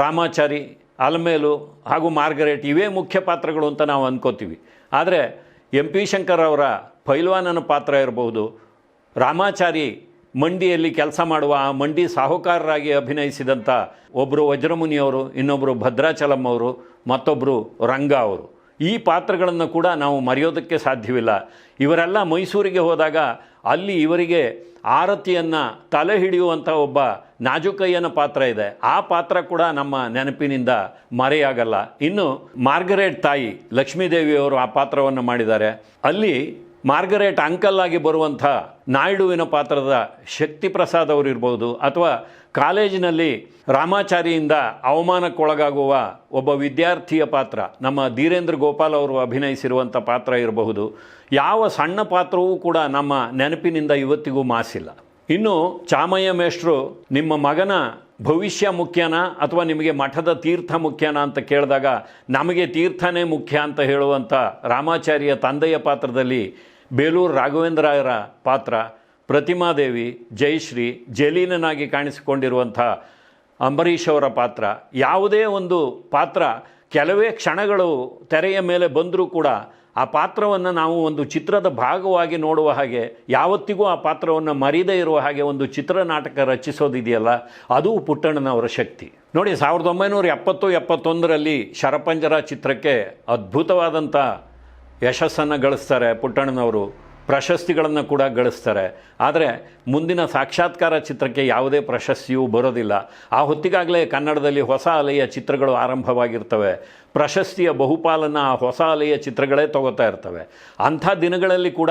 ರಾಮಾಚಾರಿ, ಅಲಮೇಲು ಹಾಗೂ ಮಾರ್ಗರೇಟ್ ಇವೇ ಮುಖ್ಯ ಪಾತ್ರಗಳು ಅಂತ ನಾವು ಅಂದ್ಕೋತೀವಿ ಆದರೆ ಎಂ ಪಿ ಶಂಕರ್ ಅವರ ಪೈಲ್ವಾನನ ಪಾತ್ರ ಇರಬಹುದು. ರಾಮಾಚಾರಿ ಮಂಡಿಯಲ್ಲಿ ಕೆಲಸ ಮಾಡುವ ಆ ಮಂಡಿ ಸಾಹುಕಾರರಾಗಿ ಅಭಿನಯಿಸಿದಂಥ ಒಬ್ಬರು ವಜ್ರಮುನಿಯವರು ಇನ್ನೊಬ್ಬರು ಭದ್ರಾಚಲಂ ಅವರು ಮತ್ತೊಬ್ಬರು ರಂಗ ಅವರು. ಈ ಪಾತ್ರಗಳನ್ನು ಕೂಡ ನಾವು ಮರೆಯೋದಕ್ಕೆ ಸಾಧ್ಯವಿಲ್ಲ. ಇವರೆಲ್ಲ ಮೈಸೂರಿಗೆ ಹೋದಾಗ ಅಲ್ಲಿ ಇವರಿಗೆ ಆರತಿಯನ್ನು ತಲೆ ಹಿಡಿಯುವಂಥ ಒಬ್ಬ ನಾಜುಕಯ್ಯನ ಪಾತ್ರ ಇದೆ. ಆ ಪಾತ್ರ ಕೂಡ ನಮ್ಮ ನೆನಪಿನಿಂದ ಮರೆಯಾಗಲ್ಲ. ಇನ್ನು ಮಾರ್ಗರೇಟ್ ತಾಯಿ ಲಕ್ಷ್ಮೀದೇವಿಯವರು ಆ ಪಾತ್ರವನ್ನು ಮಾಡಿದ್ದಾರೆ. ಅಲ್ಲಿ ಮಾರ್ಗರೇಟ್ ಅಂಕಲ್ ಆಗಿ ಬರುವಂಥ ನಾಯ್ಡುವಿನ ಪಾತ್ರದ ಶಕ್ತಿ ಪ್ರಸಾದ್ ಅವರು ಇರ್ಬೋದು ಅಥವಾ ಕಾಲೇಜಿನಲ್ಲಿ ರಾಮಾಚಾರಿಯಿಂದ ಅವಮಾನಕ್ಕೊಳಗಾಗುವ ಒಬ್ಬ ವಿದ್ಯಾರ್ಥಿಯ ಪಾತ್ರ, ನಮ್ಮ ಧೀರೇಂದ್ರ ಗೋಪಾಲ್ ಅವರು ಅಭಿನಯಿಸಿರುವಂಥ ಪಾತ್ರ ಇರಬಹುದು. ಯಾವ ಸಣ್ಣ ಪಾತ್ರವೂ ಕೂಡ ನಮ್ಮ ನೆನಪಿನಿಂದ ಇವತ್ತಿಗೂ ಮಾಸಿಲ್ಲ. ಇನ್ನು ಚಾಮಯ್ಯ ಮೇಷ್ಟ್ರು, ನಿಮ್ಮ ಮಗನ ಭವಿಷ್ಯ ಮುಖ್ಯನಾ ಅಥವಾ ನಿಮಗೆ ಮಠದ ತೀರ್ಥ ಮುಖ್ಯನಾ ಅಂತ ಕೇಳಿದಾಗ ನಮಗೆ ತೀರ್ಥನೇ ಮುಖ್ಯ ಅಂತ ಹೇಳುವಂಥ ರಾಮಾಚಾರ್ಯ ತಂದೆಯ ಪಾತ್ರದಲ್ಲಿ ಬೇಲೂರು ರಾಘವೇಂದ್ರರ ಪಾತ್ರ ಪ್ರತಿಮಾದೇವಿ, ಜಯಶ್ರೀ ಜಲೀನನಾಗಿ ಕಾಣಿಸಿಕೊಂಡಿರುವಂಥ ಅಂಬರೀಷ್ ಅವರ ಪಾತ್ರ. ಯಾವುದೇ ಒಂದು ಪಾತ್ರ ಕೆಲವೇ ಕ್ಷಣಗಳು ತೆರೆಯ ಮೇಲೆ ಬಂದರೂ ಕೂಡ ಆ ಪಾತ್ರವನ್ನು ನಾವು ಒಂದು ಚಿತ್ರದ ಭಾಗವಾಗಿ ನೋಡುವ ಹಾಗೆ, ಯಾವತ್ತಿಗೂ ಆ ಪಾತ್ರವನ್ನು ಮರೀದೇ ಇರುವ ಹಾಗೆ ಒಂದು ಚಿತ್ರನಾಟಕ ರಚಿಸೋದಿದೆಯಲ್ಲ, ಅದು ಪುಟ್ಟಣ್ಣನವರ ಶಕ್ತಿ. ನೋಡಿ, ಸಾವಿರದ ಒಂಬೈನೂರ ಎಪ್ಪತ್ತು ಎಪ್ಪತ್ತೊಂದರಲ್ಲಿ ಶರಪಂಜರ ಚಿತ್ರಕ್ಕೆ ಅದ್ಭುತವಾದಂಥ ಯಶಸ್ಸನ್ನು ಗಳಿಸ್ತಾರೆ ಪುಟ್ಟಣ್ಣನವರು, ಪ್ರಶಸ್ತಿಗಳನ್ನು ಕೂಡ ಗಳಿಸ್ತಾರೆ. ಆದರೆ ಮುಂದಿನ ಸಾಕ್ಷಾತ್ಕಾರ ಚಿತ್ರಕ್ಕೆ ಯಾವುದೇ ಪ್ರಶಸ್ತಿಯೂ ಬರೋದಿಲ್ಲ. ಆ ಹೊತ್ತಿಗಾಗಲೇ ಕನ್ನಡದಲ್ಲಿ ಹೊಸ ಅಲೆಯ ಚಿತ್ರಗಳು ಆರಂಭವಾಗಿರ್ತವೆ. ಪ್ರಶಸ್ತಿಯ ಬಹುಪಾಲನ್ನು ಆ ಹೊಸ ಅಲೆಯ ಚಿತ್ರಗಳೇ ತಗೋತಾ ಇರ್ತವೆ. ಅಂಥ ದಿನಗಳಲ್ಲಿ ಕೂಡ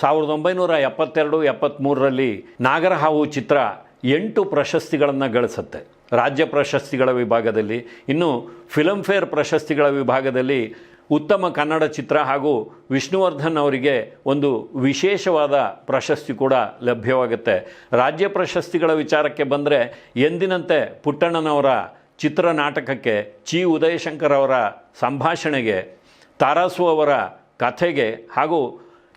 ಸಾವಿರದ ಒಂಬೈನೂರ ಎಪ್ಪತ್ತೆರಡು ಎಪ್ಪತ್ತ್ಮೂರರಲ್ಲಿ ನಾಗರಹಾವು ಚಿತ್ರ ಎಂಟು ಪ್ರಶಸ್ತಿಗಳನ್ನು ಗಳಿಸುತ್ತೆ. ರಾಜ್ಯ ಪ್ರಶಸ್ತಿಗಳ ವಿಭಾಗದಲ್ಲಿ. ಇನ್ನು ಫಿಲಮ್ಫೇರ್ ಪ್ರಶಸ್ತಿಗಳ ವಿಭಾಗದಲ್ಲಿ ಉತ್ತಮ ಕನ್ನಡ ಚಿತ್ರ ಹಾಗೂ ವಿಷ್ಣುವರ್ಧನ್ ಅವರಿಗೆ ಒಂದು ವಿಶೇಷವಾದ ಪ್ರಶಸ್ತಿ ಕೂಡ ಲಭ್ಯವಾಗುತ್ತೆ. ರಾಜ್ಯ ಪ್ರಶಸ್ತಿಗಳ ವಿಚಾರಕ್ಕೆ ಬಂದರೆ ಎಂದಿನಂತೆ ಪುಟ್ಟಣ್ಣನವರ ಚಿತ್ರನಾಟಕಕ್ಕೆ ಚಿ. ಉದಯಶಂಕರ್ ಅವರ ಸಂಭಾಷಣೆಗೆ, ತಾರಾಸು ಅವರ ಕಥೆಗೆ ಹಾಗೂ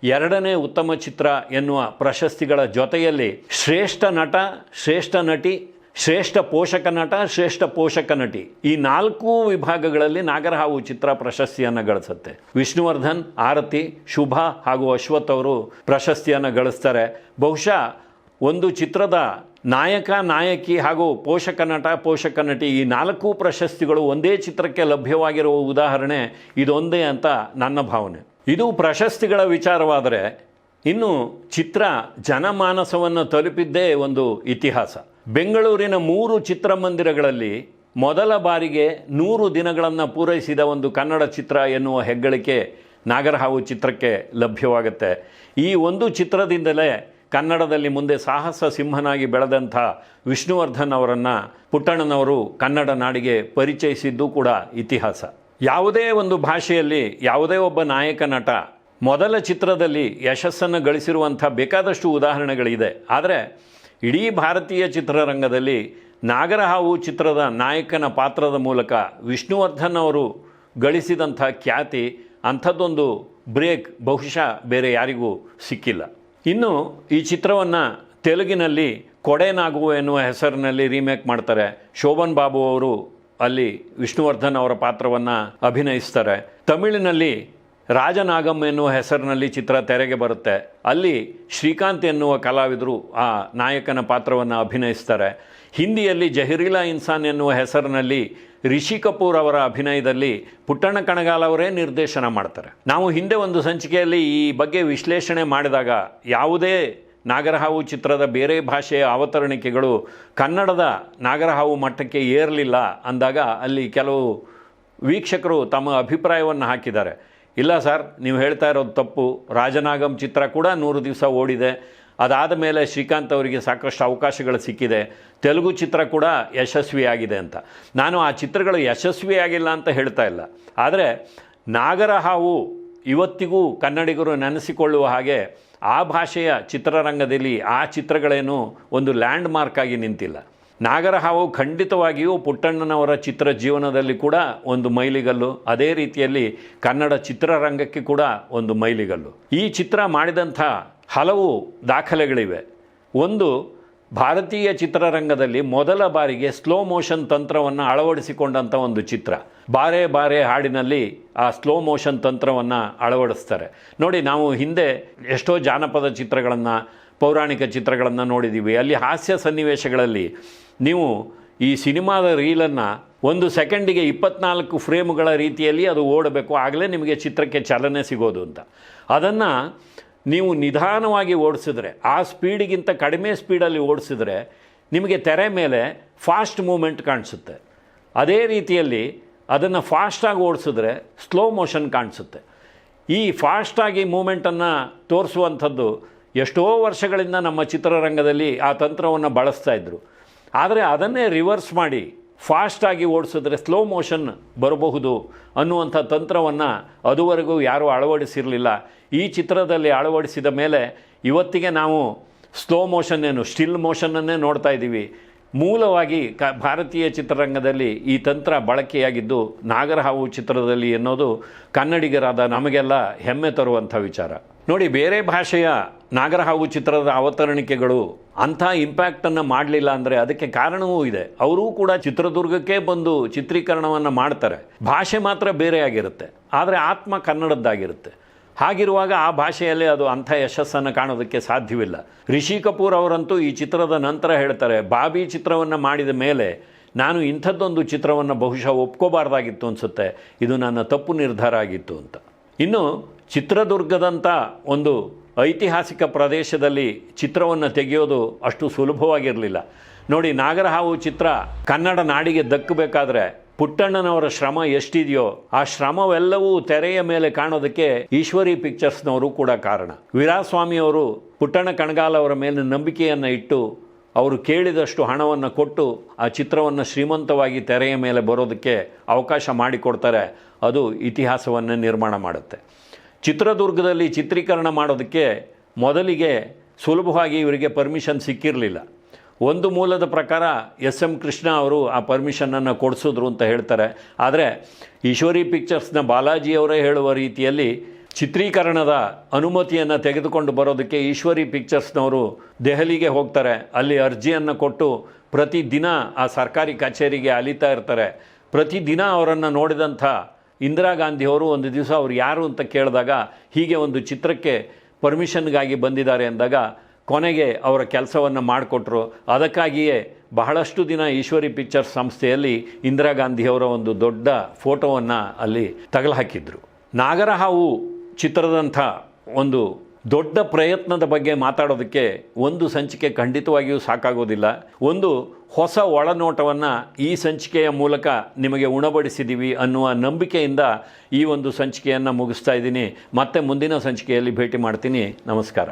ಎರಡನೇ ಉತ್ತಮ ಚಿತ್ರ ಎನ್ನುವ ಪ್ರಶಸ್ತಿಗಳ ಜೊತೆಯಲ್ಲಿ ಶ್ರೇಷ್ಠ ನಟ, ಶ್ರೇಷ್ಠ ನಟಿ ಶ್ರೇಷ್ಠ ಪೋಷಕ ನಟ, ಶ್ರೇಷ್ಠ ಪೋಷಕ ನಟಿ. ಈ ನಾಲ್ಕು ವಿಭಾಗಗಳಲ್ಲಿ ನಾಗರಹಾವು ಚಿತ್ರ ಪ್ರಶಸ್ತಿಯನ್ನು ಗಳಿಸುತ್ತೆ. ವಿಷ್ಣುವರ್ಧನ್, ಆರತಿ, ಶುಭ ಹಾಗೂ ಅಶ್ವಥ್ ಅವರು ಪ್ರಶಸ್ತಿಯನ್ನು ಗಳಿಸ್ತಾರೆ. ಬಹುಶಃ ಒಂದು ಚಿತ್ರದ ನಾಯಕ, ನಾಯಕಿ ಹಾಗೂ ಪೋಷಕ ನಟ, ಪೋಷಕ ನಟಿ ಈ ನಾಲ್ಕು ಪ್ರಶಸ್ತಿಗಳು ಒಂದೇ ಚಿತ್ರಕ್ಕೆ ಲಭ್ಯವಾಗಿರುವ ಉದಾಹರಣೆ ಇದೊಂದೇ ಅಂತ ನನ್ನ ಭಾವನೆ. ಇದು ಪ್ರಶಸ್ತಿಗಳ ವಿಚಾರವಾದರೆ ಇನ್ನು ಚಿತ್ರ ಜನಮಾನಸವನ್ನು ತಲುಪಿದ್ದೇ ಒಂದು ಇತಿಹಾಸ. ಬೆಂಗಳೂರಿನ ಮೂರು ಚಿತ್ರಮಂದಿರಗಳಲ್ಲಿ ಮೊದಲ ಬಾರಿಗೆ ನೂರು ದಿನಗಳನ್ನು ಪೂರೈಸಿದ ಒಂದು ಕನ್ನಡ ಚಿತ್ರ ಎನ್ನುವ ಹೆಗ್ಗಳಿಕೆ ನಾಗರಹಾವು ಚಿತ್ರಕ್ಕೆ ಲಭ್ಯವಾಗುತ್ತೆ. ಈ ಒಂದು ಚಿತ್ರದಿಂದಲೇ ಕನ್ನಡದಲ್ಲಿ ಮುಂದೆ ಸಾಹಸ ಸಿಂಹನಾಗಿ ಬೆಳೆದಂಥ ವಿಷ್ಣುವರ್ಧನ್ ಅವರನ್ನು ಪುಟ್ಟಣ್ಣನವರು ಕನ್ನಡ ನಾಡಿಗೆ ಪರಿಚಯಿಸಿದ್ದು ಕೂಡ ಇತಿಹಾಸ. ಯಾವುದೇ ಒಂದು ಭಾಷೆಯಲ್ಲಿ ಯಾವುದೇ ಒಬ್ಬ ನಾಯಕ ನಟ ಮೊದಲ ಚಿತ್ರದಲ್ಲಿ ಯಶಸ್ಸನ್ನು ಗಳಿಸಿರುವಂಥ ಬೇಕಾದಷ್ಟು ಉದಾಹರಣೆಗಳಿದೆ. ಆದರೆ ಇಡೀ ಭಾರತೀಯ ಚಿತ್ರರಂಗದಲ್ಲಿ ನಾಗರಹಾವು ಚಿತ್ರದ ನಾಯಕನ ಪಾತ್ರದ ಮೂಲಕ ವಿಷ್ಣುವರ್ಧನ್ ಅವರು ಗಳಿಸಿದಂಥ ಖ್ಯಾತಿ, ಅಂಥದ್ದೊಂದು ಬ್ರೇಕ್ ಬಹುಶಃ ಬೇರೆ ಯಾರಿಗೂ ಸಿಕ್ಕಿಲ್ಲ. ಇನ್ನು ಈ ಚಿತ್ರವನ್ನು ತೆಲುಗಿನಲ್ಲಿ ಕೊಡೆನಾಗು ಎನ್ನುವ ಹೆಸರಿನಲ್ಲಿ ರೀಮೇಕ್ ಮಾಡ್ತಾರೆ. ಶೋಭನ್ ಬಾಬು ಅವರು ಅಲ್ಲಿ ವಿಷ್ಣುವರ್ಧನ್ ಅವರ ಪಾತ್ರವನ್ನು ಅಭಿನಯಿಸ್ತಾರೆ. ತಮಿಳಿನಲ್ಲಿ ರಾಜನಾಗಮ್ ಎನ್ನುವ ಹೆಸರಿನಲ್ಲಿ ಚಿತ್ರ ತೆರೆಗೆ ಬರುತ್ತೆ. ಅಲ್ಲಿ ಶ್ರೀಕಾಂತ್ ಎನ್ನುವ ಕಲಾವಿದರು ಆ ನಾಯಕನ ಪಾತ್ರವನ್ನು ಅಭಿನಯಿಸ್ತಾರೆ. ಹಿಂದಿಯಲ್ಲಿ ಜಹಿರೀಲಾ ಇನ್ಸಾನ್ ಎನ್ನುವ ಹೆಸರಿನಲ್ಲಿ ರಿಷಿ ಕಪೂರ್ ಅವರ ಅಭಿನಯದಲ್ಲಿ ಪುಟ್ಟಣ್ಣ ಕಣಗಾಲ್ ಅವರೇ ನಿರ್ದೇಶನ ಮಾಡ್ತಾರೆ. ನಾವು ಹಿಂದೆ ಒಂದು ಸಂಚಿಕೆಯಲ್ಲಿ ಈ ಬಗ್ಗೆ ವಿಶ್ಲೇಷಣೆ ಮಾಡಿದಾಗ ಯಾವುದೇ ನಾಗರಹಾವು ಚಿತ್ರದ ಬೇರೆ ಭಾಷೆಯ ಅವತರಣಿಕೆಗಳು ಕನ್ನಡದ ನಾಗರಹಾವು ಮಟ್ಟಕ್ಕೆ ಏರಲಿಲ್ಲ ಅಂದಾಗ ಅಲ್ಲಿ ಕೆಲವು ವೀಕ್ಷಕರು ತಮ್ಮ ಅಭಿಪ್ರಾಯವನ್ನು ಹಾಕಿದ್ದಾರೆ. ಇಲ್ಲ ಸರ್, ನೀವು ಹೇಳ್ತಾ ಇರೋದು ತಪ್ಪು. ರಾಜನಾಗಮ್ ಚಿತ್ರ ಕೂಡ ನೂರು ದಿವಸ ಓಡಿದೆ. ಅದಾದ ಮೇಲೆ ಶ್ರೀಕಾಂತ್ ಅವರಿಗೆ ಸಾಕಷ್ಟು ಅವಕಾಶಗಳು ಸಿಕ್ಕಿದೆ. ತೆಲುಗು ಚಿತ್ರ ಕೂಡ ಯಶಸ್ವಿಯಾಗಿದೆ ಅಂತ. ನಾನು ಆ ಚಿತ್ರಗಳು ಯಶಸ್ವಿಯಾಗಿಲ್ಲ ಅಂತ ಹೇಳ್ತಾ ಇಲ್ಲ. ಆದರೆ ನಾಗರಹಾವು ಇವತ್ತಿಗೂ ಕನ್ನಡಿಗರು ನೆನೆಸಿಕೊಳ್ಳುವ ಹಾಗೆ ಆ ಭಾಷೆಯ ಚಿತ್ರರಂಗದಲ್ಲಿ ಆ ಚಿತ್ರಗಳೇನು ಒಂದು ಲ್ಯಾಂಡ್ ಮಾರ್ಕ್ ಆಗಿ ನಿಂತಿಲ್ಲ. ನಾಗರಹಾವು ಖಂಡಿತವಾಗಿಯೂ ಪುಟ್ಟಣ್ಣನವರ ಚಿತ್ರ ಜೀವನದಲ್ಲಿ ಕೂಡ ಒಂದು ಮೈಲಿಗಲ್ಲು. ಅದೇ ರೀತಿಯಲ್ಲಿ ಕನ್ನಡ ಚಿತ್ರರಂಗಕ್ಕೆ ಕೂಡ ಒಂದು ಮೈಲಿಗಲ್ಲು. ಈ ಚಿತ್ರ ಮಾಡಿದಂಥ ಹಲವು ದಾಖಲೆಗಳಿವೆ. ಒಂದು, ಭಾರತೀಯ ಚಿತ್ರರಂಗದಲ್ಲಿ ಮೊದಲ ಬಾರಿಗೆ ಸ್ಲೋ ಮೋಷನ್ ತಂತ್ರವನ್ನು ಅಳವಡಿಸಿಕೊಂಡಂಥ ಒಂದು ಚಿತ್ರ. ಬಾರೆ ಬಾರೆ ಹಾಡಿನಲ್ಲಿ ಆ ಸ್ಲೋ ಮೋಷನ್ ತಂತ್ರವನ್ನು ಅಳವಡಿಸ್ತಾರೆ. ನೋಡಿ, ನಾವು ಹಿಂದೆ ಎಷ್ಟೋ ಜಾನಪದ ಚಿತ್ರಗಳನ್ನು, ಪೌರಾಣಿಕ ಚಿತ್ರಗಳನ್ನು ನೋಡಿದ್ದೀವಿ ಅಲ್ಲಿ ಹಾಸ್ಯ ಸನ್ನಿವೇಶಗಳಲ್ಲಿ ನೀವು ಈ ಸಿನಿಮಾದ ರೀಲನ್ನು ಒಂದು ಸೆಕೆಂಡಿಗೆ ಇಪ್ಪತ್ನಾಲ್ಕು ಫ್ರೇಮ್ಗಳ ರೀತಿಯಲ್ಲಿ ಅದು ಓಡಬೇಕು, ಆಗಲೇ ನಿಮಗೆ ಚಿತ್ರಕ್ಕೆ ಚಾಲನೆ ಸಿಗೋದು ಅಂತ. ಅದನ್ನು ನೀವು ನಿಧಾನವಾಗಿ ಓಡಿಸಿದ್ರೆ, ಆ ಸ್ಪೀಡಿಗಿಂತ ಕಡಿಮೆ ಸ್ಪೀಡಲ್ಲಿ ಓಡಿಸಿದ್ರೆ ನಿಮಗೆ ತೆರೆ ಮೇಲೆ ಫಾಸ್ಟ್ ಮೂಮೆಂಟ್ ಕಾಣಿಸುತ್ತೆ. ಅದೇ ರೀತಿಯಲ್ಲಿ ಅದನ್ನು ಫಾಸ್ಟಾಗಿ ಓಡಿಸಿದ್ರೆ ಸ್ಲೋ ಮೋಷನ್ ಕಾಣಿಸುತ್ತೆ. ಈ ಫಾಸ್ಟಾಗಿ ಮೂಮೆಂಟನ್ನು ತೋರಿಸುವಂಥದ್ದು ಎಷ್ಟೋ ವರ್ಷಗಳಿಂದ ನಮ್ಮ ಚಿತ್ರರಂಗದಲ್ಲಿ ಆ ತಂತ್ರವನ್ನು ಬಳಸ್ತಾ ಇದ್ದರು ಆದರೆ ಅದನ್ನೇ ರಿವರ್ಸ್ ಮಾಡಿ ಫಾಸ್ಟಾಗಿ ಓಡಿಸಿದ್ರೆ ಸ್ಲೋ ಮೋಷನ್ ಬರಬಹುದು ಅನ್ನುವಂಥ ತಂತ್ರವನ್ನು ಅದುವರೆಗೂ ಯಾರೂ ಅಳವಡಿಸಿರಲಿಲ್ಲ. ಈ ಚಿತ್ರದಲ್ಲಿ ಅಳವಡಿಸಿದ ಮೇಲೆ ಇವತ್ತಿಗೆ ನಾವು ಸ್ಲೋ ಮೋಷನ್ನೇನು ಸ್ಟಿಲ್ ಮೋಷನನ್ನೇ ನೋಡ್ತಾ ಇದ್ದೀವಿ. ಮೂಲವಾಗಿ ಕ, ಭಾರತೀಯ ಚಿತ್ರರಂಗದಲ್ಲಿ ಈ ತಂತ್ರ ಬಳಕೆಯಾಗಿದ್ದು ನಾಗರಹಾವು ಚಿತ್ರದಲ್ಲಿ ಎನ್ನೋದು ಕನ್ನಡಿಗರಾದ ನಮಗೆಲ್ಲ ಹೆಮ್ಮೆ ತರುವಂಥ ವಿಚಾರ. ನೋಡಿ, ಬೇರೆ ಭಾಷೆಯ ನಾಗರಹಾವು ಚಿತ್ರದ ಅವತರಣಿಕೆಗಳು ಅಂಥ ಇಂಪ್ಯಾಕ್ಟನ್ನು ಮಾಡಲಿಲ್ಲ ಅಂದರೆ ಅದಕ್ಕೆ ಕಾರಣವೂ ಇದೆ. ಅವರೂ ಕೂಡ ಚಿತ್ರದುರ್ಗಕ್ಕೆ ಬಂದು ಚಿತ್ರೀಕರಣವನ್ನು ಮಾಡ್ತಾರೆ. ಭಾಷೆ ಮಾತ್ರ ಬೇರೆಯಾಗಿರುತ್ತೆ ಆದರೆ ಆತ್ಮ ಕನ್ನಡದ್ದಾಗಿರುತ್ತೆ. ಹಾಗಿರುವಾಗ ಆ ಭಾಷೆಯಲ್ಲಿ ಅದು ಅಂಥ ಯಶಸ್ಸನ್ನು ಕಾಣೋದಕ್ಕೆ ಸಾಧ್ಯವಿಲ್ಲ. ರಿಷಿ ಕಪೂರ್ ಅವರಂತೂ ಈ ಚಿತ್ರದ ನಂತರ ಹೇಳ್ತಾರೆ, ಬಾಬಿ ಚಿತ್ರವನ್ನು ಮಾಡಿದ ಮೇಲೆ ನಾನು ಇಂಥದ್ದೊಂದು ಚಿತ್ರವನ್ನು ಬಹುಶಃ ಒಪ್ಕೋಬಾರ್ದಾಗಿತ್ತು ಅನಿಸುತ್ತೆ. ಇದು ನನ್ನ ತಪ್ಪು ನಿರ್ಧಾರ ಆಗಿತ್ತು ಅಂತ. ಇನ್ನು ಚಿತ್ರದುರ್ಗದಂಥ ಒಂದು ಐತಿಹಾಸಿಕ ಪ್ರದೇಶದಲ್ಲಿ ಚಿತ್ರವನ್ನು ತೆಗೆಯೋದು ಅಷ್ಟು ಸುಲಭವಾಗಿರಲಿಲ್ಲ. ನೋಡಿ, ನಾಗರಹಾವು ಚಿತ್ರ ಕನ್ನಡ ನಾಡಿಗೆ ದಕ್ಕಬೇಕಾದ್ರೆ ಪುಟ್ಟಣ್ಣನವರ ಶ್ರಮ ಎಷ್ಟಿದೆಯೋ ಆ ಶ್ರಮವೆಲ್ಲವೂ ತೆರೆಯ ಮೇಲೆ ಕಾಣೋದಕ್ಕೆ ಈಶ್ವರಿ ಪಿಕ್ಚರ್ಸ್ನವರು ಕೂಡ ಕಾರಣ. ವೀರಾಸ್ವಾಮಿಯವರು ಪುಟ್ಟಣ್ಣ ಕಣಗಾಲ್ ಅವರ ಮೇಲೆ ನಂಬಿಕೆಯನ್ನು ಇಟ್ಟು ಅವರು ಕೇಳಿದಷ್ಟು ಹಣವನ್ನು ಕೊಟ್ಟು ಆ ಚಿತ್ರವನ್ನು ಶ್ರೀಮಂತವಾಗಿ ತೆರೆಯ ಮೇಲೆ ಬರೋದಕ್ಕೆ ಅವಕಾಶ ಮಾಡಿಕೊಡ್ತಾರೆ. ಅದು ಇತಿಹಾಸವನ್ನು ನಿರ್ಮಾಣ ಮಾಡುತ್ತೆ. ಚಿತ್ರದುರ್ಗದಲ್ಲಿ ಚಿತ್ರೀಕರಣ ಮಾಡೋದಕ್ಕೆ ಮೊದಲಿಗೆ ಸುಲಭವಾಗಿ ಇವರಿಗೆ ಪರ್ಮಿಷನ್ ಸಿಕ್ಕಿರಲಿಲ್ಲ. ಒಂದು ಮೂಲದ ಪ್ರಕಾರ ಎಸ್ ಎಂ ಕೃಷ್ಣ ಅವರು ಆ ಪರ್ಮಿಷನನ್ನು ಕೊಡಿಸಿದ್ರು ಅಂತ ಹೇಳ್ತಾರೆ. ಆದರೆ ಈಶ್ವರಿ ಪಿಕ್ಚರ್ಸ್ನ ಬಾಲಾಜಿಯವರೇ ಹೇಳುವ ರೀತಿಯಲ್ಲಿ ಚಿತ್ರೀಕರಣದ ಅನುಮತಿಯನ್ನು ತೆಗೆದುಕೊಂಡು ಬರೋದಕ್ಕೆ ಈಶ್ವರಿ ಪಿಕ್ಚರ್ಸ್ನವರು ದೆಹಲಿಗೆ ಹೋಗ್ತಾರೆ. ಅಲ್ಲಿ ಅರ್ಜಿಯನ್ನು ಕೊಟ್ಟು ಪ್ರತಿದಿನ ಆ ಸರ್ಕಾರಿ ಕಚೇರಿಗೆ ಅಲಿತಾ ಇರ್ತಾರೆ. ಪ್ರತಿದಿನ ಅವರನ್ನು ನೋಡಿದಂಥ ಇಂದಿರಾ ಗಾಂಧಿಯವರು ಒಂದು ದಿವಸ ಅವ್ರು ಯಾರು ಅಂತ ಕೇಳಿದಾಗ ಹೀಗೆ ಒಂದು ಚಿತ್ರಕ್ಕೆ ಪರ್ಮಿಷನ್ಗಾಗಿ ಬಂದಿದ್ದಾರೆ ಅಂದಾಗ ಕೊನೆಗೆ ಅವರ ಕೆಲಸವನ್ನು ಮಾಡಿಕೊಟ್ರು. ಅದಕ್ಕಾಗಿಯೇ ಬಹಳಷ್ಟು ದಿನ ಈಶ್ವರಿ ಪಿಕ್ಚರ್ಸ್ ಸಂಸ್ಥೆಯಲ್ಲಿ ಇಂದಿರಾ ಗಾಂಧಿಯವರ ಒಂದು ದೊಡ್ಡ ಫೋಟೋವನ್ನು ಅಲ್ಲಿ ತಗಲಹಾಕಿದ್ರು. ನಾಗರಹಾವು ಚಿತ್ರದಂಥ ಒಂದು ದೊಡ್ಡ ಪ್ರಯತ್ನದ ಬಗ್ಗೆ ಮಾತಾಡೋದಕ್ಕೆ ಒಂದು ಸಂಚಿಕೆ ಖಂಡಿತವಾಗಿಯೂ ಸಾಕಾಗೋದಿಲ್ಲ. ಒಂದು ಹೊಸ ಒಳನೋಟವನ್ನು ಈ ಸಂಚಿಕೆಯ ಮೂಲಕ ನಿಮಗೆ ಉಣಬಡಿಸಿದ್ದೀವಿ ಅನ್ನುವ ನಂಬಿಕೆಯಿಂದ ಈ ಒಂದು ಸಂಚಿಕೆಯನ್ನು ಮುಗಿಸ್ತಾ ಇದ್ದೀನಿ. ಮತ್ತೆ ಮುಂದಿನ ಸಂಚಿಕೆಯಲ್ಲಿ ಭೇಟಿ ಮಾಡ್ತೀನಿ. ನಮಸ್ಕಾರ.